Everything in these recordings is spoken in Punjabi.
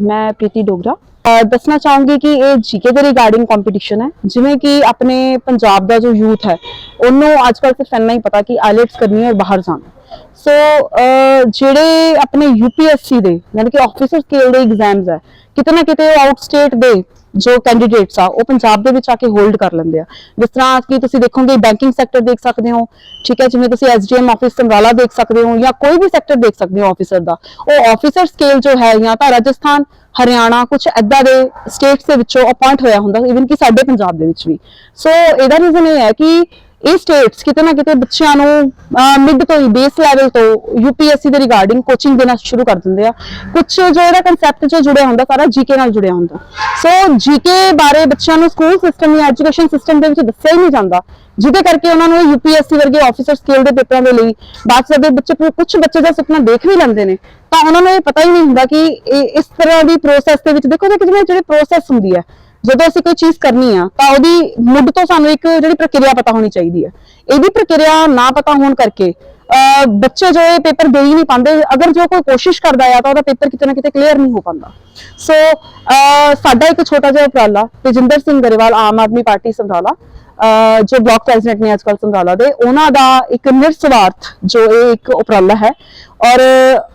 ਮੈਂ ਪ੍ਰੀਤੀ ਡੋਗਰਾ ਅਹ ਦੱਸਣਾ ਚਾਹੂੰਗੀ ਕਿ ਇਹ ਜੀਕੇ ਦੇ ਰਿਗਾਰਡਿੰਗ ਕੰਪੀਟੀਸ਼ਨ ਹੈ ਜਿਵੇਂ ਕਿ ਆਪਣੇ ਪੰਜਾਬ ਦਾ ਜੋ ਯੂਥ ਹੈ ਉਹਨੂੰ ਅੱਜਕੱਲ ਸਿਰਫ ਇੰਨਾ ਹੀ ਪਤਾ ਕਿ ਆਈਲੈਟਸ ਕਰਨੀ ਹੈ ਔਰ ਬਾਹਰ ਜਾਣਾ ਸੋ ਜਿਹੜੇ ਆਪਣੇ ਯੂਪੀਐਸਸੀ ਦੇ, ਯਾਨੀ ਕਿ ਆਫੀਸਰ ਸਕੇਲ ਦੇ ਐਗਜ਼ਾਮਸ ਹੈ, ਕਿਤੇ ਨਾ ਕਿਤੇ ਆਊਟ ਸਟੇਟ ਦੇ ਜੋ ਕੈਂਡੀਡੇਟਸ ਆ, ਉਹ ਪੰਜਾਬ ਦੇ ਵਿੱਚ ਆ ਕੇ ਹੋਲਡ ਕਰ ਲੈਂਦੇ ਆ। ਜਿਸ ਤਰ੍ਹਾਂ ਕਿ ਤੁਸੀਂ ਦੇਖੋਗੇ ਬੈਂਕਿੰਗ ਸੈਕਟਰ ਦੇਖ ਸਕਦੇ ਹੋ, ਠੀਕ ਹੈ, ਜਿਵੇਂ ਤੁਸੀਂ ਐਸਡੀਐਮ ਆਫਿਸ ਸਮਰਾਲਾ ਦੇਖ ਸਕਦੇ ਹੋ ਜਾਂ ਕੋਈ ਵੀ ਸੈਕਟਰ ਦੇਖ ਸਕਦੇ ਹੋ ਆਫੀਸਰ ਦਾ। ਉਹ ਆਫੀਸਰ ਸਕੇਲ ਜੋ ਹੈ ਜਾਂ ਤਾਂ ਰਾਜਸਥਾਨ, ਹਰਿਆਣਾ ਕੁਝ ਐਦਾਂ ਦੇ ਸਟੇਟਸ ਦੇ ਵਿੱਚੋਂ ਅਪਾਇੰਟ ਹੋਇਆ ਹੁੰਦਾ ਇਵਨ ਕਿ ਸਾਡੇ ਪੰਜਾਬ ਦੇ ਵਿੱਚ ਵੀ। ਸੋ ਇਹਦਾ ਰੀਜ਼ਨ ਇਹ ਹੈ ਕਿ ਇਹ ਸਟੇਟਸ ਕਿਤੇ ਨਾ ਕਿਤੇ ਬੱਚਿਆਂ ਨੂੰ ਮਿਡ ਤੋਂ ਹੀ ਬੇਸ ਲੈਵਲ ਤੋਂ ਯੂਪੀਐਸਸੀ ਦੇ ਰਿਗਾਰਡਿੰਗ ਕੋਚਿੰਗ ਦੇਣਾ ਸ਼ੁਰੂ ਕਰ ਦਿੰਦੇ ਆ। ਕੁਝ ਜੋ ਕਨਸੈਪਟ ਜੋ ਜੁੜਿਆ ਹੁੰਦਾ, ਸਾਰਾ ਜੀਕੇ ਨਾਲ ਜੁੜਿਆ ਹੁੰਦਾ। ਸੋ ਜੀਕੇ ਬਾਰੇ ਬੱਚਿਆਂ ਨੂੰ ਸਕੂਲ ਸਿਸਟਮ ਜਾਂ ਐਜੂਕੇਸ਼ਨ ਸਿਸਟਮ ਦੇ ਵਿੱਚ ਦੱਸਿਆ ਹੀ ਨਹੀਂ ਜਾਂਦਾ। ਜਿਹਦੇ ਕਰਕੇ ਉਹਨਾਂ ਨੂੰ ਯੂਪੀਐਸਸੀ ਵਰਗੇ ਆਫੀਸਰ ਸਕੇਲ ਦੇ ਪੇਪਰਾਂ ਦੇ ਲਈ ਬਾਅਦ ਚ ਜਦੋਂ ਬੱਚੇ ਕੁਝ ਬੱਚੇ ਦਾ ਸੁਪਨਾ ਦੇਖ ਵੀ ਲੈਂਦੇ ਨੇ, ਤਾਂ ਉਹਨਾਂ ਨੂੰ ਇਹ ਪਤਾ ਹੀ ਨਹੀਂ ਹੁੰਦਾ ਕਿ ਇਸ ਤਰ੍ਹਾਂ ਦੀ ਪ੍ਰੋਸੈਸ ਦੇ ਵਿੱਚ ਦੇਖੋ ਕਿ ਜਿਵੇਂ ਜਿਹੜੀ ਪ੍ਰੋਸੈਸ ਹੁੰਦੀ ਹੈ। ਜਦੋਂ ਅਸੀਂ ਕੋਈ ਚੀਜ਼ ਕਰਨੀ ਆ, ਤਾਂ ਉਹਦੀ ਮੁੱਢ ਤੋਂ ਸਾਨੂੰ ਇੱਕ ਜਿਹੜੀ ਪ੍ਰਕਿਰਿਆ ਪਤਾ ਹੋਣੀ ਚਾਹੀਦੀ ਹੈ ਇਹਦੀ ਪ੍ਰਕਿਰਿਆ ਨਾ ਪਤਾ ਹੋਣ ਕਰਕੇ, ਅਹ, ਬੱਚੇ ਜੋ ਇਹ ਪੇਪਰ ਦੇ ਹੀ ਨਹੀਂ ਪਾਉਂਦੇ, ਅਗਰ ਜੋ ਕੋਈ ਕੋਸ਼ਿਸ਼ ਕਰਦਾ ਆ, ਤਾਂ ਉਹਦਾ ਪੇਪਰ ਕਿਤੇ ਨਾ ਕਿਤੇ ਕਲੀਅਰ ਨਹੀਂ ਹੋ ਪਾਉਂਦਾ। ਸੋ ਅਹ, ਸਾਡਾ ਇੱਕ ਛੋਟਾ ਜਿਹਾ ਉਪਰਾਲਾ, ਤੇਜਿੰਦਰ ਸਿੰਘ ਗਰੇਵਾਲ ਆਮ ਆਦਮੀ ਪਾਰਟੀ ਸਮਰਾਲਾ ਜੋ ਬਲਾਕ ਪ੍ਰੈਜ਼ੀਡੈਂਟ ਨੇ ਅੱਜਕੱਲ ਸਮਰਾਲਾ ਦੇ, ਉਹਨਾਂ ਦਾ ਇੱਕ ਨਿਰਸਵਾਰਥ ਜੋ ਇਹ ਇੱਕ ਉਪਰਾਲਾ ਹੈ। ਔਰ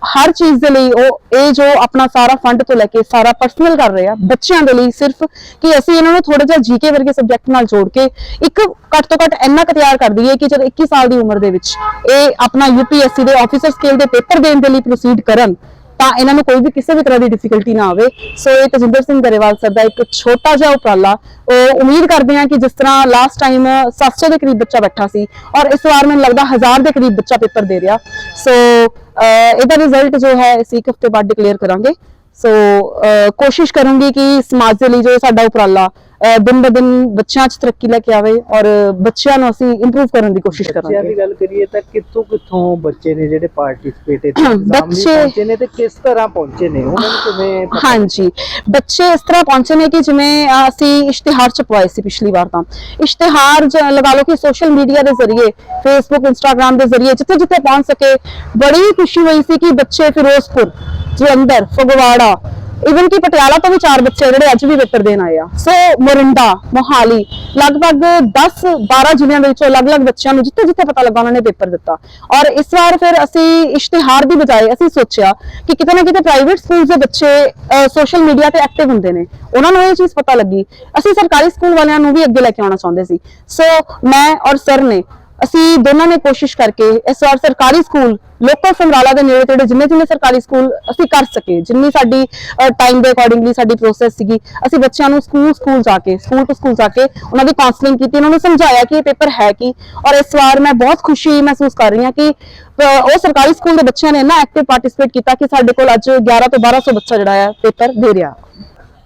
ਹਰ ਚੀਜ਼ ਦੇ ਲਈ ਉਹ, ਇਹ ਜੋ ਆਪਣਾ ਸਾਰਾ ਫੰਡ ਤੋਂ ਲੈ ਕੇ ਸਾਰਾ ਪਰਸਨਲ ਕਰ ਰਹੇ ਆ, ਬੱਚਿਆਂ ਦੇ ਲਈ ਸਿਰਫ ਕਿ ਅਸੀਂ ਇਹਨਾਂ ਨੂੰ ਥੋੜਾ ਜਿਹਾ ਜੀਕੇ ਵਰਗੇ ਸਬਜੈਕਟ ਨਾਲ ਜੋੜ ਕੇ ਇੱਕ ਘੱਟ ਤੋਂ ਘੱਟ ਇੰਨਾ ਕੁ ਤਿਆਰ ਕਰ ਦਈਏ ਕਿ ਜਦੋਂ 21 ਸਾਲ ਦੀ ਉਮਰ ਦੇ ਵਿੱਚ ਇਹ ਆਪਣਾ ਯੂਪੀਐਸਸੀ ਦੇ ਆਫੀਸਰ ਸਕੇਲ ਦੇ ਪੇਪਰ ਦੇਣ ਦੇ ਲਈ ਪ੍ਰੋਸੀਡ ਕਰਨ ਤਾਂ ਇਹਨਾਂ ਨੂੰ ਕੋਈ ਵੀ ਕਿਸੇ ਵੀ ਤਰ੍ਹਾਂ ਦੀ ਡਿਫਿਕਲਟੀ ਨਾ ਆਵੇ। ਸੋ ਇਹ ਤਜਿੰਦਰ ਸਿੰਘ ਗਰੇਵਾਲ ਸਰ ਦਾ ਇੱਕ ਛੋਟਾ ਜਿਹਾ ਉਪਰਾਲਾ। ਉਹ ਉਮੀਦ ਕਰਦੇ ਹਾਂ ਕਿ ਜਿਸ ਤਰ੍ਹਾਂ ਲਾਸਟ ਟਾਈਮ 700 ਦੇ ਕਰੀਬ ਬੱਚਾ ਬੈਠਾ ਸੀ ਔਰ ਇਸ ਵਾਰ ਮੈਨੂੰ ਲੱਗਦਾ 1000 ਦੇ ਕਰੀਬ ਬੱਚਾ ਪੇਪਰ ਦੇ ਰਿਹਾ। ਸੋ ਇਹਦਾ ਰਿਜ਼ਲਟ ਜੋ ਹੈ ਅਸੀਂ ਇੱਕ ਹਫ਼ਤੇ ਬਾਅਦ ਡਿਕਲੇਅਰ ਕਰਾਂਗੇ। ਸੋ ਕੋਸ਼ਿਸ਼ ਕਰੂੰਗੀ ਕਿ ਸਮਾਜ ਦੇ ਲਈ ਜੋ ਸਾਡਾ ਉਪਰਾਲਾ ਦਿਨ ਬ ਦਿਨ ਬੱਚਿਆਂ 'ਚ ਤਰੱਕੀ ਲੈ ਕੇ ਆਵੇ ਔਰ ਬੱਚਿਆਂ ਨੂੰ ਅਸੀਂ ਇੰਪਰੂਵ ਕਰਨ ਦੀ ਕੋਸ਼ਿਸ਼ ਬੱਚਿਆਂ ਕਰਾਂਗੇ। ਦੀ ਗੱਲ ਕਰੀਏ ਤਾਂ ਕਿੱਥੋਂ ਕਿੱਥੋਂ ਬੱਚੇ ਨੇ ਜਿਹੜੇ ਪਾਰਟਿਸਿਪੇਟ ਇੱਥੇ? ਬੱਚੇ- ਬੱਚੇ ਪਹੁੰਚੇ ਨੇ ਤੇ ਕਿਸ ਤਰ੍ਹਾਂ ਪਹੁੰਚੇ ਨੇ? ਉਹਨਾਂ ਨੂੰ ਕਿਵੇਂ ਪਤਾ ਹਾਂਜੀ ਬੱਚੇ ਇਸ ਤਰ੍ਹਾਂ ਪਹੁੰਚੇ ਨੇ ਕਿ ਜਿਵੇਂ ਅਹ, ਅਸੀਂ ਇਸ਼ਤਿਹਾਰ ਛਪਵਾਏ ਸੀ ਪਿਛਲੀ ਵਾਰ ਤਾਂ। ਇਸ਼ਤਿਹਾਰ ਜ- ਲਗਾ ਲਓ ਕਿ ਸੋਸ਼ਲ ਮੀਡੀਆ ਦੇ ਜ਼ਰੀਏ ਫੇਸਬੁੱਕ ਇੰਸਟਾਗ੍ਰam ਦੇ ਜ਼ਰੀਏ ਜਿੱਥੇ ਜਿੱਥੇ ਪਹੁੰਚ ਸਕੇ ਬੜੀ ਖੁਸ਼ੀ ਹੋਈ ਸੀ ਕਿ ਬੱਚੇ ਫਿਰੋਜ਼ਪੁਰ ਜਲੰਧਰ ਫਗਵਾੜਾ ਇਵਨ ਕਿ ਪਟਿਆਲਾ ਤੋਂ ਵੀ ਚਾਰ ਬੱਚੇ ਜਿਹੜੇ ਅੱਜ ਵੀ ਪੇਪਰ ਦੇਣ ਆਏ ਆ। ਸੋ ਮੋਰਿੰਡਾ, ਮੋਹਾਲੀ, ਲਗਭਗ 10 12 ਜ਼ਿਲ੍ਹਿਆਂ ਦੇ ਵਿੱਚੋਂ ਅਲੱਗ-ਅਲੱਗ ਬੱਚਿਆਂ ਨੂੰ ਜਿੱਥੇ ਜਿੱਥੇ ਪਤਾ ਲੱਗਾ ਉਹਨਾਂ ਨੇ ਪੇਪਰ ਦਿੱਤਾ। ਔਰ ਇਸ ਵਾਰ ਫਿਰ ਅਸੀਂ ਇਸ਼ਤਿਹਾਰ ਦੀ ਬਜਾਏ ਅਸੀਂ ਸੋਚਿਆ ਕਿ ਕਿਤੇ ਨਾ ਕਿਤੇ ਪ੍ਰਾਈਵੇਟ ਸਕੂਲ ਦੇ ਬੱਚੇ ਸੋਸ਼ਲ ਮੀਡੀਆ ਤੇ ਐਕਟਿਵ ਹੁੰਦੇ ਨੇ। ਉਹਨਾਂ ਨੂੰ ਇਹ ਚੀਜ਼ ਪਤਾ ਲੱਗੀ। ਅਸੀਂ ਸਰਕਾਰੀ ਸਕੂਲ ਵਾਲਿਆਂ ਨੂੰ ਵੀ ਅੱਗੇ ਲੈ ਕੇ ਆਉਣਾ ਚਾਹੁੰਦੇ ਸੀ। ਸੋ ਮੈਂ ਔਰ ਸਰ ਨੇ ਅਸੀਂ ਦੋਨਾਂ ਨੇ ਕੋਸ਼ਿਸ਼ ਕਰਕੇ ਇਸ ਵਾਰ ਸਰਕਾਰੀ ਸਕੂਲ ਲੋਕਲ ਸਮਰਾਲਾ ਦੇ ਨੇੜੇ ਤੇੜੇ ਜਿੰਨੇ ਜਿੰਨੇ ਸਰਕਾਰੀ ਸਕੂਲ ਅਸੀਂ ਕਰ ਸਕੇ, ਜਿੰਨੀ ਸਾਡੀ ਟਾਈਮ ਦੇ ਅਕੋਰਡਿੰਗਲੀ ਸਾਡੀ ਪ੍ਰੋਸੈਸ ਸੀਗੀ, ਅਸੀਂ ਬੱਚਿਆਂ ਨੂੰ ਸਕੂਲ ਸਕੂਲ ਜਾ ਕੇ ਸਕੂਲ ਤੋਂ ਸਕੂਲ ਜਾ ਕੇ ਉਹਨਾਂ ਦੀ ਕਾਉਂਸਲਿੰਗ ਕੀਤੀ, ਉਹਨਾਂ ਨੂੰ ਸਮਝਾਇਆ ਕਿ ਇਹ ਪੇਪਰ ਹੈ ਕੀ ਔਰ ਇਸ ਵਾਰ ਮੈਂ ਬਹੁਤ ਖੁਸ਼ੀ ਮਹਿਸੂਸ ਕਰ ਰਹੀ ਹਾਂ ਕਿ ਉਹ ਸਰਕਾਰੀ ਸਕੂਲ ਦੇ ਬੱਚਿਆਂ ਨੇ ਨਾ ਐਕਟਿਵ ਪਾਰਟਿਸਿਪੇਟ ਕੀਤਾ ਕਿ ਸਾਡੇ ਕੋਲ ਅੱਜ 11 ਤੋਂ 1200 ਬੱਚਾ ਜਿਹੜਾ ਹੈ ਪੇਪਰ ਦੇ ਰਿਹਾ।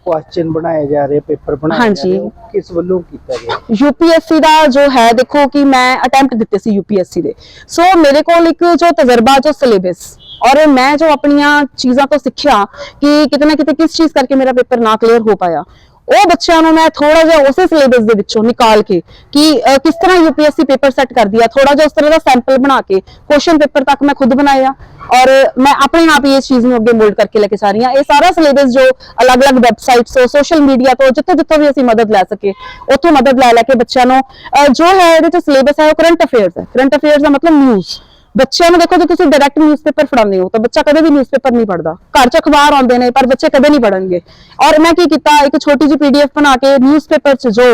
ਕੁਐਸਚਨ ਬਣਾਏ ਜਾ ਰਹੇ ਪੇਪਰ ਬਣਾਏ ਜਾ ਹਾਂਜੀ। ਰਹੇ ਉਹ ਕਿਸ ਵੱਲੋਂ ਕੀਤਾ ਗਿਆ? ਯੂਪੀਐਸਸੀ ਦਾ ਜੋ ਹੈ ਦੇਖੋ ਕਿ ਮੈਂ ਅਟੈਂਪਟ ਦਿੱਤੇ ਸੀ ਯੂਪੀਐਸਸੀ ਦੇ। ਸੋ ਮੇਰੇ ਕੋਲ ਇੱਕ ਜੋ ਤਜਰਬਾ ਜੋ ਸਿਲੇਬਸ ਔਰ ਮੈਂ ਜੋ ਆਪਣੀਆਂ ਚੀਜ਼ਾਂ ਤੋਂ ਸਿੱਖਿਆ ਕਿ ਕਿਤੇ ਨਾ ਕਿਤੇ ਕਿਸ ਚੀਜ਼ ਕਰਕੇ ਮੇਰਾ ਪੇਪਰ ਨਾ ਕਲੀਅਰ ਹੋ ਪਾਇਆ। ਉਹ ਬੱਚਿਆਂ ਨੂੰ ਮੈਂ ਥੋੜਾ ਜਿਹਾ ਉਸੇ ਸਿਲੇਬਸ ਦੇ ਵਿੱਚੋਂ ਨਿਕਾਲ ਕੇ ਕਿ ਅਹ, ਕਿਸ ਤਰ੍ਹਾਂ ਯੂਪੀਐਸਸੀ ਪੇਪਰ ਸੈੱਟ ਕਰਦੀ ਆ ਥੋੜਾ ਜਿਹਾ ਉਸ ਤਰ੍ਹਾਂ ਦਾ ਸੈਂਪਲ ਬਣਾ ਕੇ ਕੁਐਸਚਨ ਪੇਪਰ ਤੱਕ ਮੈਂ ਖੁਦ ਬਣਾਇਆ ਔਰ ਮੈਂ ਆਪਣੇ ਆਪ ਹੀ ਇਸ ਚੀਜ਼ ਨੂੰ ਅੱਗੇ ਮੋਲਡ ਕਰਕੇ ਲੈ ਕੇ ਜਾ ਰਹੀ ਹਾਂ। ਇਹ ਸਾਰਾ ਸਿਲੇਬਸ ਜੋ ਅਲੱਗ-ਅਲੱਗ ਵੈਬਸਾਈਟਸ ਤੋਂ ਸੋਸ਼ਲ ਮੀਡੀਆ ਤੋਂ ਜਿੱਥੋਂ ਜਿੱਥੋਂ ਵੀ ਅਸੀਂ ਮਦਦ ਲੈ ਸਕੇ ਉੱਥੋਂ ਮਦਦ ਲੈ ਲੈ ਕੇ ਬੱਚਿਆਂ ਨੂੰ ਅਹ, ਜੋ ਹੈ ਇਹਦੇ ਚ ਸਿਲੇਬਸ ਹੈ ਉਹ ਕਰੰਟ ਅਫੇਅਰਸ ਹੈ। ਕਰੰਟ ਅਫੇਅਰਸ ਦਾ ਮਤਲਬ ਨਿਊਜ਼ ਬੱਚਿਆਂ ਨੂੰ ਦੇਖੋ ਜੇ ਤੁਸੀਂ ਡਾਇਰੈਕਟ ਨਿਊਜ਼ਪੇਪਰ ਫੜਾਉਂਦੇ ਹੋ, ਤਾਂ ਬੱਚਾ ਕਦੇ ਵੀ ਨਿਊਜ਼ਪੇਪਰ ਨਹੀਂ ਪੜ੍ਹਦਾ। ਘਰ 'ਚ ਅਖਬਾਰ ਆਉਂਦੇ ਨੇ, ਪਰ ਬੱਚੇ ਕਦੇ ਨਹੀਂ ਪੜ੍ਹਨਗੇ। ਔਰ ਮੈਂ ਕੀ ਕੀਤਾ, ਇੱਕ ਛੋਟੀ ਜਿਹੀ ਪੀਡੀਐਫ ਬਣਾ ਕੇ ਨਿਊਜ਼ਪੇਪਰ 'ਚ ਜੋ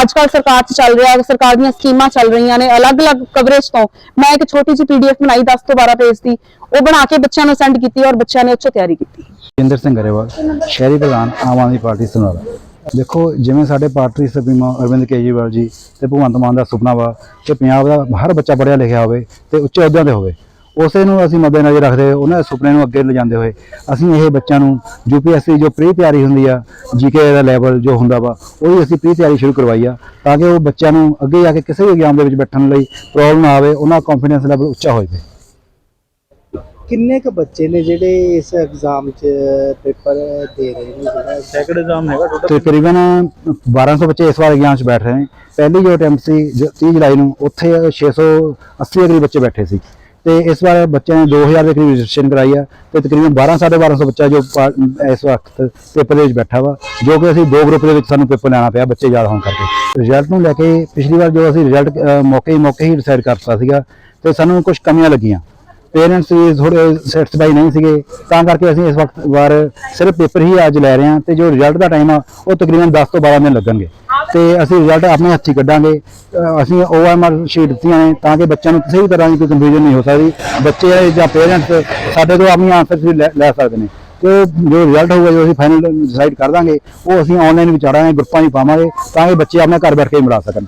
ਅੱਜ ਕੱਲ ਸਰਕਾਰ 'ਚ ਚੱਲ ਰਿਹਾ, ਸਰਕਾਰ ਦੀਆਂ ਸਕੀਮਾਂ ਚੱਲ ਰਹੀਆਂ ਨੇ, ਅਲੱਗ-ਅਲੱਗ ਕਵਰੇਜ ਤੋਂ ਮੈਂ ਇੱਕ ਛੋਟੀ ਜਿਹੀ ਪੀਡੀਐਫ ਬਣਾਈ 10 ਤੋਂ 12 ਪੇਜ ਦੀ। ਉਹ ਬਣਾ ਕੇ ਬੱਚਿਆਂ ਨੂੰ ਸੈਂਡ ਕੀਤੀ ਔਰ ਬੱਚਿਆਂ ਨੇ ਉੱਚੋਂ ਤਿਆਰੀ ਕੀਤੀ। ਜਿੰਦਰ ਸਿੰਘ ਗਰੇਵਾਲ, ਸ਼ਹਿਰੀ ਪ੍ਰਧਾਨ, ਆਮ ਆਦਮੀ ਪਾਰਟੀ ਸਮਰਾਲਾ ਦੇਖੋ, ਜਿਵੇਂ ਸਾਡੇ ਪਾਰਟੀ ਸੁਪਰੀਮੋ ਅਰਵਿੰਦ ਕੇਜਰੀਵਾਲ ਜੀ ਤੇ ਭਗਵੰਤ ਮਾਨ ਦਾ ਸੁਪਨਾ ਵਾ ਕਿ ਪੰਜਾਬ ਦਾ ਹਰ ਬੱਚਾ ਪੜ੍ਹਿਆ ਲਿਖਿਆ ਹੋਵੇ ਤੇ ਉੱਚੇ ਅਹੁਦਿਆਂ ਤੇ ਹੋਵੇ, ਉਸੇ ਨੂੰ ਅਸੀਂ ਮੱਦੇਨਜ਼ਰ ਰੱਖਦੇ ਹੋਏ, ਉਹਨਾਂ ਦੇ ਸੁਪਨੇ ਨੂੰ ਅੱਗੇ ਲਿਜਾਂਦੇ ਹੋਏ, ਅਸੀਂ ਇਹ ਬੱਚਿਆਂ ਨੂੰ ਯੂਪੀਐਸਸੀ ਜੋ ਪ੍ਰੀ ਤਿਆਰੀ ਹੁੰਦੀ ਆ ਜੀਕੇ ਦਾ ਲੈਵਲ ਜੋ ਹੁੰਦਾ ਵਾ, ਉਹਦੀ ਅਸੀਂ ਪ੍ਰੀ ਤਿਆਰੀ ਸ਼ੁਰੂ ਕਰਵਾਈ ਆ, ਤਾਂ ਕਿ ਉਹ ਬੱਚਿਆਂ ਨੂੰ ਅੱਗੇ ਜਾ ਕੇ ਕਿਸੇ ਵੀ ਐਗਜ਼ਾਮ ਦੇ ਵਿੱਚ ਬੈਠਣ ਲਈ ਪ੍ਰੋਬਲਮ ਨਾ ਆਵੇ, ਉਹਨਾਂ ਦਾ ਕੰਫੀਡੈਂਸ ਲੈਵਲ ਉੱਚਾ ਹੋ ਜਾਵੇ। ਕਿੰਨੇ ਕ ਬੱਚੇ ਨੇ ਜਿਹੜੇ ਇਸ ਐਗਜ਼ਾਮ 'ਚ ਪੇਪਰ ਦੇ ਰਹੇ ਨੇ? ਜਿਹੜਾ ਸੈਕੰਡ ਐਗਜ਼ਾਮ ਹੈਗਾ ਟੋਟਲ ਤਕਰੀਬਨ 1200 ਬੱਚੇ ਇਸ ਵਾਰ ਐਗਜ਼ਾਮ 'ਚ ਬੈਠ ਰਹੇ ਨੇ। ਪਹਿਲੀ ਜੋ ਅਟੈਂਪਟ ਸੀ, ਜ- 30 ਜੁਲਾਈ ਨੂੰ, ਉੱਥੇ 680 ਦੇ ਕਰੀਬ ਬੱਚੇ ਬੈਠੇ ਸੀ। ਤੇ ਇਸ ਵਾਰ ਬੱਚਿਆਂ ਨੇ 2000 ਦੇ ਕਰੀਬ ਰਜਿਸਟ੍ਰੇਸ਼ਨ ਕਰਾਈ ਆ ਤੇ ਤਕਰੀਬਨ 12 1250 ਬੱਚਾ ਜੋ ਇਸ ਵਕਤ ਪੇਪਰ ਦੇ ਵਿੱਚ ਬੈਠਾ ਵਾ, ਜੋ ਕਿ ਅਸੀਂ ਦੋ ਗਰੁੱਪ ਦੇ ਵਿੱਚ ਸਾਨੂੰ ਪੇਪਰ ਲੈਣਾ ਪਿਆ ਬੱਚੇ ਜ਼ਿਆਦਾ ਹੋਣ ਕਰਕੇ। ਰਿਜ਼ਲਟ ਨੂੰ ਲੈ ਕੇ ਪਿਛਲੀ ਵਾਰ ਜੋ ਅਸੀਂ ਰਿਜ਼ਲਟ ਮੌਕੇ ਹੀ ਮੌਕੇ ਹੀ ਡਿਸਾਈਡ ਕਰਤਾ ਸੀਗਾ ਤੇ ਸਾਨੂੰ ਕੁਝ ਕਮੀਆਂ ਲੱਗੀਆਂ। ਪੇਰੈਂਟਸ ਵੀ ਥੋੜੇ ਸੈਟੀਸਫਾਈ ਨਹੀਂ ਸੀਗੇ, ਤਾਂ ਕਰਕੇ ਅਸੀਂ ਇਸ ਵਕਤ ਵਾਰ ਸਿਰਫ ਪੇਪਰ ਹੀ ਅੱਜ ਲੈ ਰਹੇ ਹਾਂ ਤੇ ਜੋ ਰਿਜ਼ਲਟ ਦਾ ਟਾਈਮ ਆ, ਉਹ ਤਕਰੀਬਨ 10 ਤੋਂ 12 ਦਿਨ ਲੱਗਣਗੇ। ਤੇ ਅਸੀਂ ਰਿਜ਼ਲਟ ਆਪਣੇ ਹੱਥੀਂ ਕੱਢਾਂਗੇ। ਅਸੀਂ OMR ਸ਼ੀਟ ਦਿੱਤੀਆਂ ਨੇ ਤਾਂ ਕਿ ਬੱਚਿਆਂ ਨੂੰ ਕਿਸੇ ਵੀ ਤਰ੍ਹਾਂ ਦੀ ਕੋਈ ਕਨਫਿਊਜ਼ਨ ਨਹੀਂ ਹੋ ਸਕਦੀ। ਬੱਚੇ ਜਾਂ ਪੇਰੈਂਟਸ ਸਾਡੇ ਤੋਂ ਆਪਣੀ ਆਨਸਰ ਵੀ ਲੈ ਲੈ ਸਕਦੇ ਨੇ। ਤੇ ਜੋ ਰਿਜ਼ਲਟ ਹੋਊਗਾ, ਜੋ ਅਸੀਂ ਫਾਈਨਲ ਡਿਸਾਈਡ ਕਰ ਦਾਂਗੇ, ਉਹ ਅਸੀਂ ਆਨਲਾਈਨ ਵਿਚਾਰਾਂਗੇ ਗਰੁੱਪਾਂ 'ਚ ਪਾਵਾਂਗੇ ਤਾਂ ਕਿ ਬੱਚੇ ਆਪਣੇ ਘਰ ਬੈਠ ਕੇ ਹੀ ਮਿਲਾ ਸਕਣ।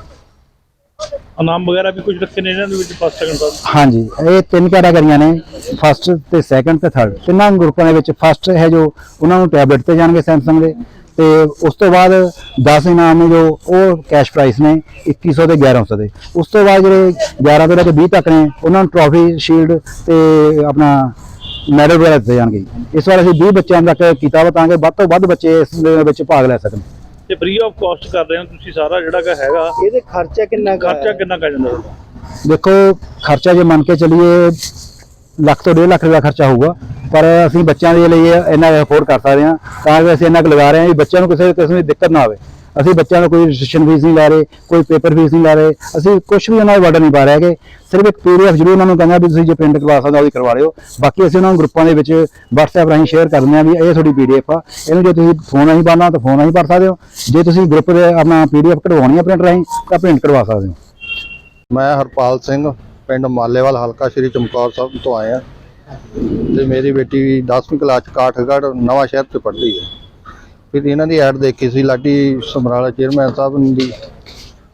ਇਨਾਮ ਵਗੈਰਾ ਵੀ ਕੁਝ ਰੱਖੇ ਨੇ ਇਹਨਾਂ ਦੇ ਵਿੱਚ ਫਸਟ ਸੈਕੰਡ ਥਰਡ ਹਾਂਜੀ, ਇਹ ਤਿੰਨ ਕੈਟਾਗਰੀਆਂ ਨੇ ਫਸਟ ਤੇ ਸੈਕੰਡ ਤੇ ਥਰਡ ਤਿੰਨਾਂ ਗਰੁੱਪਾਂ ਦੇ ਵਿੱਚ ਫਸਟ ਹੈ ਜੋ ਉਹਨਾਂ ਨੂੰ ਟੈਬਲੇਟ ਤੇ ਜਾਣਗੇ ਸੈਮਸੰਗ ਦੇ। ਤੇ ਉਸ ਤੋਂ ਬਾਅਦ 10 ਇਨਾਮ ਨੇ ਜੋ ਉਹ ਕੈਸ਼ ਪ੍ਰਾਈਸ ਨੇ 2100 ਤੇ 1100 ਦੇ। ਉਸ ਤੋਂ ਬਾਅਦ ਜਿਹੜੇ 11 ਤੋਂ ਲੈ ਕੇ 20 ਤੱਕ ਨੇ, ਉਹਨਾਂ ਨੂੰ ਟਰੋਫੀ ਸ਼ੀਲਡ ਤੇ ਆਪਣਾ ਮੈਡਲ ਵਗੈਰਾ ਦਿੱਤੇ ਜਾਣਗੇ। ਇਸ ਵਾਰ ਅਸੀਂ 20 ਬੱਚਿਆਂ ਤੱਕ ਕੀਤਾ ਵਾ ਤਾਂ ਕਿ ਵੱਧ ਤੋਂ ਵੱਧ ਬੱਚੇ ਇਸ ਦੇ ਵਿੱਚ ਭਾਗ ਲੈ ਸਕਣ। ਤੇ ਫ੍ਰੀ ਆਫ ਕਾਸਟ ਕਰ ਰਹੇ ਹੋ ਤੁਸੀਂ ਸਾਰਾ ਜਿਹੜਾ ਕਿ ਹੈਗਾ ਇਹਦੇ ਖਰਚਾ ਕਿੰਨਾ ਕੁ ਖਰਚਾ? ਕਿੰਨਾ ਕਰ ਜਾਂਦਾ ਤੁਹਾਡਾ? ਦੇਖੋ ਖਰਚਾ ਜੇ ਮੰਨ ਕੇ ਚੱਲੀਏ ਲੱਖ ਤੋਂ 1.5 ਲੱਖ ਰੁਪਏ ਖਰਚਾ ਹੋਊਗਾ ਪਰ ਅਸੀਂ ਬੱਚਿਆਂ ਦੇ ਲਈ ਇੰਨਾ ਅਫੋਰਡ ਕਰ ਸਕਦੇ ਹਾਂ ਤਾਂ ਕਿ ਅਸੀਂ ਇੰਨਾ ਕੁ ਲਗਾ ਰਹੇ ਹਾਂ ਵੀ ਬੱਚਿਆਂ ਨੂੰ ਕਿਸੇ ਕਿਸਮ ਦੀ ਦਿੱਕਤ ਨਾ ਆਵੇ ਅਸੀਂ ਬੱਚਿਆਂ ਨੂੰ ਕੋਈ ਰਜਿਸਟ੍ਰੇਸ਼ਨ ਫੀਸ ਨਹੀਂ ਲਾ ਰਹੇ, ਕੋਈ ਪੇਪਰ ਫੀਸ ਨਹੀਂ ਲਾ ਰਹੇ, ਅਸੀਂ ਕੁਝ ਵੀ ਉਹਨਾਂ ਦਾ ਵਰਡ ਨਹੀਂ ਪਾ ਰਹੇ ਹੈਗੇ। ਸਿਰਫ ਇੱਕ ਪੀਡੀਐਫ ਜ਼ਰੂਰ ਉਹਨਾਂ ਨੂੰ ਕਹਿੰਦਾ ਵੀ ਤੁਸੀਂ ਜੇ ਪ੍ਰਿੰਟ ਕਰਵਾ ਸਕਦੇ ਹੋ ਉਹ ਵੀ ਕਰਵਾ ਲਿਓ। ਬਾਕੀ ਅਸੀਂ ਉਹਨਾਂ ਨੂੰ ਗਰੁੱਪਾਂ ਦੇ ਵਿੱਚ WhatsApp ਰਾਹੀਂ ਸ਼ੇਅਰ ਕਰਦੇ ਦਿੰਦੇ ਹਾਂ ਵੀ ਇਹ ਤੁਹਾਡੀ ਪੀਡੀਐਫ ਆ। ਇਹਨੂੰ ਜੇ ਤੁਸੀਂ ਫੋਨ ਰਾਹੀਂ ਪਾਣਾ ਤਾਂ ਫੋਨ ਰਾਹੀਂ ਭਰ ਸਕਦੇ ਹੋ। ਜੇ ਤੁਸੀਂ ਗਰੁੱਪ ਦੇ ਆਪਣਾ ਪੀਡੀਐਫ ਕਢਵਾਉਣੀ ਆ ਪ੍ਰਿੰਟ ਰਾਹੀਂ, ਤਾਂ ਪ੍ਰਿੰਟ ਕਰਵਾ ਸਕਦੇ ਹੋ। ਮੈਂ ਹਰਪਾਲ ਸਿੰਘ, ਪਿੰਡ ਮਾਲੇਵਾਲ, ਹਲਕਾ ਸ਼੍ਰੀ ਚਮਕੌਰ ਸਾਹਿਬ ਤੋਂ ਆਇਆ। ਤੇ ਮੇਰੀ ਬੇਟੀ 10ਵੀਂ ਕਲਾਸ ਚ ਕਾਠਗੜ੍ਹ ਨਵਾਂ ਸ਼ਹਿਰ ਚ ਪੜ੍ਹਦੀ ਹੈ। ਫਿਰ ਇਹਨਾਂ ਦੀ ਐਡ ਦੇਖੀ ਸੀ ਲਾਡੀ ਸਮਰਾਲਾ ਚੇਅਰਮੈਨ ਸਾਹਿਬ ਦੀ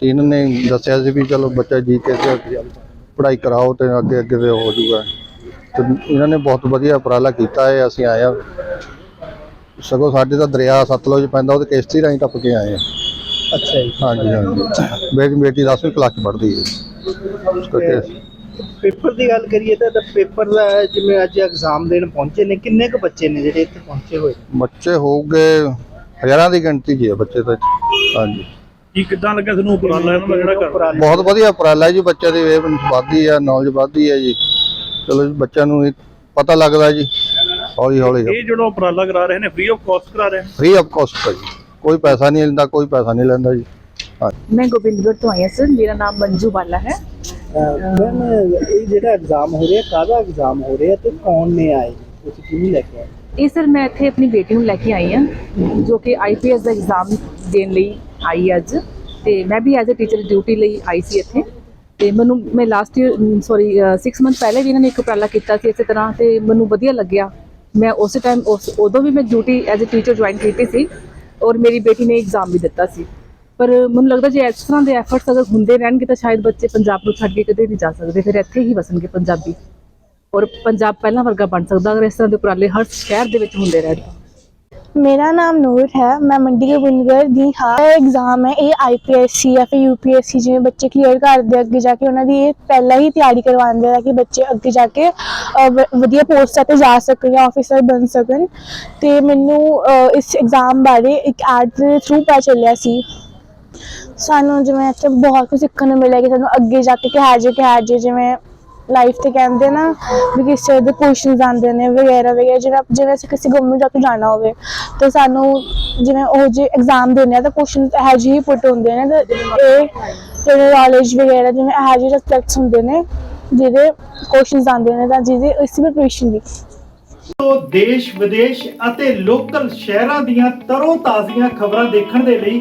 ਤੇ ਇਹਨਾਂ ਨੇ ਦੱਸਿਆ ਸੀ ਵੀ ਚਲੋ ਬੱਚਾ ਜੀ ਕੇ ਤੇ ਪੜ੍ਹਾਈ ਕਰਾਓ ਤੇ ਅੱਗੇ ਅੱਗੇ ਤੇ ਹੋ ਜਾਊਗਾ। ਤੇ ਇਹਨਾਂ ਨੇ ਬਹੁਤ ਵਧੀਆ ਉਪਰਾਲਾ ਕੀਤਾ ਹੈ ਅਸੀਂ ਆਏ ਹਾਂ। ਸਗੋਂ ਸਾਡੇ ਤਾਂ ਦਰਿਆ ਸਤਲੁਜ ਪੈਂਦਾ ਉਹਦੇ ਕਿਸ਼ਤੀ ਰਾਹੀਂ ਟੱਪ ਕੇ ਆਏ ਹਾਂ। ਅੱਛਾ ਜੀ। ਹਾਂਜੀ ਹਾਂਜੀ। ਮੇਰੀ ਬੇਟੀ 10ਵੀਂ ਕਲਾਸ ਚ ਪੜ੍ਹਦੀ ਹੈ। ਉਸ ਕਰਕੇ ਪੇਪਰ ਦੀ ਗੱਲ ਕਰੀਏ ਤਾਂ ਤਾਂ ਪੇਪਰ ਦਾ ਜਿਵੇਂ ਅੱਜ ਐਗਜ਼ਾਮ ਦੇਣ ਪਹੁੰਚੇ ਨੇ ਕਿੰਨੇ ਕੁ ਬੱਚੇ ਨੇ ਜਿਹੜੇ ਇੱਥੇ ਪਹੁੰਚੇ ਹੋਏ ਨੇ? ਬੱਚੇ ਹੋਊਗੇ ਹਜ਼ਾਰਾਂ ਦੀ ਗਿਣਤੀ 'ਚ ਹੀ ਹੈ ਬੱਚੇ ਤਾਂ ਹਾਂਜੀ ਕੀ ਕਿੱਦਾਂ ਲੱਗਿਆ ਤੁਹਾਨੂੰ ਉਪਰਾਲਾ ਇਹਨਾਂ ਦਾ ਜਿਹੜਾ ਕਰ ਉਪਰਾਲਾ। ਬਹੁਤ ਵਧੀਆ ਉਪਰਾਲਾ ਹੈ ਜੀ ਬੱਚੇ ਦੀ ਵੇਵ ਵੱਧਦੀ ਹੈ ਨੌਲੇਜ ਵੱਧਦੀ ਹੈ ਜੀ ਚਲੋ ਜੀ ਬੱਚਿਆਂ ਨੂੰ ਇਹ ਪਤਾ ਲੱਗਦਾ ਜੀ ਹੌਲੀ ਹੌਲੀ ਇਹ ਜਿਹੜਾ ਉਪਰਾਲਾ ਕਰਾ ਰਹੇ ਨੇ ਫ੍ਰੀ ਆਫ ਕਾਸਟ ਕਰਾ ਰਹੇ ਨੇ ਫ੍ਰੀ ਆਫ ਕਾਸਟ ਹੈ ਜੀ ਕੋਈ ਪੈਸਾ ਨਹੀਂ ਲੈਂਦਾ ਕੋਈ ਪੈਸਾ ਨਹੀਂ ਲੈਂਦਾ ਜੀ मैं गोविंदगढ़ तो आई हूँ सर मेरा नाम मंजू बाला है ਅਹ ਮੈਮ ਇਹ ਜਿਹੜਾ ਐਗਜ਼ਾਮ ਹੋ ਰਿਹਾ, ਕਾਹਦਾ ਐਗਜ਼ਾਮ ਹੋ ਰਿਹਾ ਤੇ ਕੌਣ ਨੇ ਆਏ? ਤੁਸੀਂ ਕਿਹਨੂੰ ਲੈ ਕੇ ਆਏ? ਇਹ ਸਰ ਮੈਂ ਇੱਥੇ ਆਪਣੀ ਬੇਟੀ ਨੂੰ ਲੈ ਕੇ ਆਈ ਹਾਂ, ਜੋ ਕਿ ਆਈਪੀਐਸ ਦਾ ਐਗਜ਼ਾਮ ਦੇਣ ਲਈ ਆਈ ਅੱਜ ਤੇ ਮੈਂ ਵੀ ਐਜ਼ ਅ ਟੀਚਰ ਡਿਊਟੀ ਲਈ ਆਈ ਸੀ ਇੱਥੇ ਤੇ ਮੈਨੂੰ, ਮੈਂ ਲਾਸਟ ਈਅਰ ਸੌਰੀ 6 ਮੰਥ ਪਹਿਲੇ ਵੀ ਇਹਨਾਂ ਨੇ ਇੱਕ ਉਪਰਾਲਾ ਕੀਤਾ ਸੀ ਇਸੇ ਤਰ੍ਹਾਂ ਤੇ ਮੈਨੂੰ ਵਧੀਆ ਲੱਗਿਆ। ਮੈਂ ਉਸੇ ਟਾਈਮ ਉਸ, ਉਦੋਂ ਵੀ ਮੈਂ duty as a teacher join ਕੀਤੀ ਸੀ ਔਰ ਮੇਰੀ ਬੇਟੀ ਨੇ ਐਗਜ਼ਾਮ ਵੀ ਦਿੱਤਾ ਸੀ। ਪਰ ਮੈਨੂੰ ਲੱਗਦਾ ਜੇ ਇਸ ਤਰ੍ਹਾਂ ਦੇ ਐਫਰਟਸ ਅਗਰ ਹੁੰਦੇ ਰਹਿਣਗੇ ਤਾਂ ਸ਼ਾਇਦ ਬੱਚੇ ਪੰਜਾਬ ਨੂੰ ਛੱਡ ਕੇ ਕਦੇ ਨਹੀਂ ਜਾ ਸਕਦੇ, ਫਿਰ ਇੱਥੇ ਹੀ ਵਸਣਗੇ ਪੰਜਾਬੀ। ਔਰ ਪੰਜਾਬ ਪਹਿਲਾਂ ਵਰਗਾ ਬਣ ਸਕਦਾ ਅਗਰ ਇਸ ਤਰ੍ਹਾਂ ਦੇ ਉਪਰਾਲੇ ਹਰ ਸ਼ਹਿਰ ਦੇ ਵਿੱਚ ਹੁੰਦੇ ਰਹਿਣ। ਮੇਰਾ ਨਾਮ ਨੂਰ ਹੈ, ਮੈਂ ਮੰਡੀ ਗੋਬਿੰਦਗੜ੍ਹ ਦੀ ਹਾਂ। ਐਗਜ਼ਾਮ ਹੈ, ਇਹ ਆਈਪੀਐਸਸੀ ਜਾਂ ਫਿਰ ਯੂਪੀਐਸਸੀ ਜਿਵੇਂ ਬੱਚੇ ਕਲੀਅਰ ਕਰਦੇ ਅੱਗੇ ਜਾ ਕੇ ਉਹਨਾਂ ਦੀ ਇਹ ਪਹਿਲਾਂ ਹੀ ਤਿਆਰੀ ਕਰਵਾਉਂਦੇ ਆ ਕਿ ਬੱਚੇ ਅੱਗੇ ਜਾ ਕੇ ਵਧੀਆ ਪੋਸਟਾਂ ਤੇ ਜਾ ਸਕਣ ਜਾਂ ਆਫੀਸਰ ਬਣ ਸਕਣ। ਤੇ ਮੈਨੂੰ ਇਸ ਐਗਜ਼ਾਮ ਬਾਰੇ ਇੱਕ ਐਡ ਦੇ ਥਰੂ ਪਤਾ ਚੱਲਿਆ ਸੀ। ਸਾਨੂੰ ਜਿਵੇਂ ਇੱਥੇ ਬਹੁਤ ਕੁਝ ਸਿੱਖਣ ਨੂੰ ਮਿਲਿਆ ਕਿ ਸਾਨੂੰ ਅੱਗੇ ਜਾ ਕੇ ਕਿਹਾ ਜੇ ਕਿਹਾ ਜੇ, ਜਿਵੇਂ ਲਾਈਫ ਤੇ ਕਹਿੰਦੇ ਨਾ ਵੀ ਕਿਸੇ ਦੇ ਕੁਐਸਚਨਸ ਆਉਂਦੇ ਨੇ ਵਗੈਰਾ ਵਗੈਰਾ, ਜਿਵੇਂ ਜਿਵੇਂ ਅਸੀਂ ਕਿਸੇ ਗਵਰਨਮੈਂਟ ਜੋਬ ਤੇ ਜਾਣਾ ਹੋਵੇ, ਤੇ ਸਾਨੂੰ ਜਿਵੇਂ ਉਹ ਜੇ ਐਗਜ਼ਾਮ ਦੇਣੇ ਆ ਤਾਂ ਕੁਐਸਚਨ ਇਹੋ ਜਿਹੇ ਹੀ ਪੁੱਟ ਹੁੰਦੇ ਨੇ, ਤੇ ਇਹ ਜਿਹੜੇ ਨੌਲੇਜ ਵਗੈਰਾ, ਜਿਵੇਂ ਇਹੋ ਜਿਹੇ ਸਬਜੈਕਟਸ ਹੁੰਦੇ ਨੇ, ਜਿਹਦੇ ਕੁਐਸਚਨਸ ਆਉਂਦੇ ਨੇ ਤਾਂ ਜਿਹਦੇ ਇਸ ਪ੍ਰੀਪਰੇਸ਼ਨ ਦੀ ਤੋਂ ਦੇਸ਼, ਵਿਦੇਸ਼ ਅਤੇ ਲੋਕਲ ਸ਼ਹਿਰਾਂ ਦੀਆਂ ਤਰੋ ਤਾਜ਼ੀਆਂ ਖਬਰਾਂ ਦੇਖਣ ਦੇ ਲਈ